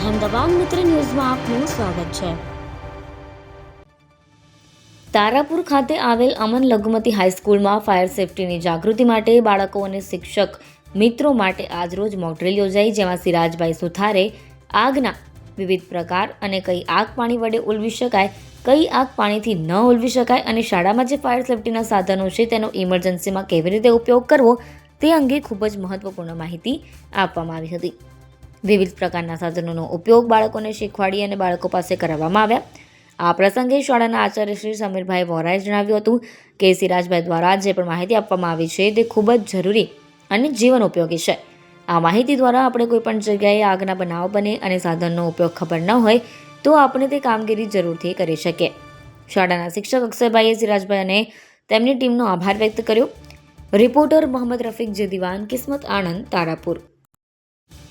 અહેમદાબાદ મિત્ર ન્યૂઝમાં આપનું સ્વાગત છે. તારાપુર ખાતે આવેલ અમન લઘુમતી હાઈસ્કૂલમાં ફાયર સેફટીની જાગૃતિ માટે બાળકો અને શિક્ષક મિત્રો માટે આજરોજ મોકડ્રીલ યોજાઈ, જેમાં સિરાજભાઈ સુથારે આગના વિવિધ પ્રકાર અને કઈ આગ પાણી વડે ઉલવી શકાય, કઈ આગ પાણીથી ન ઉલવી શકાય અને શાળામાં જે ફાયર સેફટીના સાધનો છે તેનો ઇમરજન્સીમાં કેવી રીતે ઉપયોગ કરવો તે અંગે ખૂબ જ મહત્વપૂર્ણ માહિતી આપવામાં આવી હતી. વિવિધ પ્રકારના સાધનોનો ઉપયોગ બાળકોને શીખવાડી અને બાળકો પાસે કરાવવામાં આવ્યા. આ પ્રસંગે શાળાના આચાર્ય શ્રી સમીરભાઈ વોરાએ જણાવ્યું હતું કે સિરાજભાઈ દ્વારા જે પણ માહિતી આપવામાં આવી છે તે ખૂબ જ જરૂરી અને જીવન ઉપયોગી છે. આ માહિતી દ્વારા આપણે કોઈ પણ જગ્યાએ આગના બનાવ બને અને સાધનનો ઉપયોગ ખબર ન હોય તો આપણે તે કામગીરી જરૂરથી કરી શકીએ. શાળાના શિક્ષક અક્ષયભાઈએ સિરાજભાઈ અને તેમની ટીમનો આભાર વ્યક્ત કર્યો. રિપોર્ટર મોહમ્મદ રફીક જે દિવાન કિસ્મત આણંદ, તારાપુર.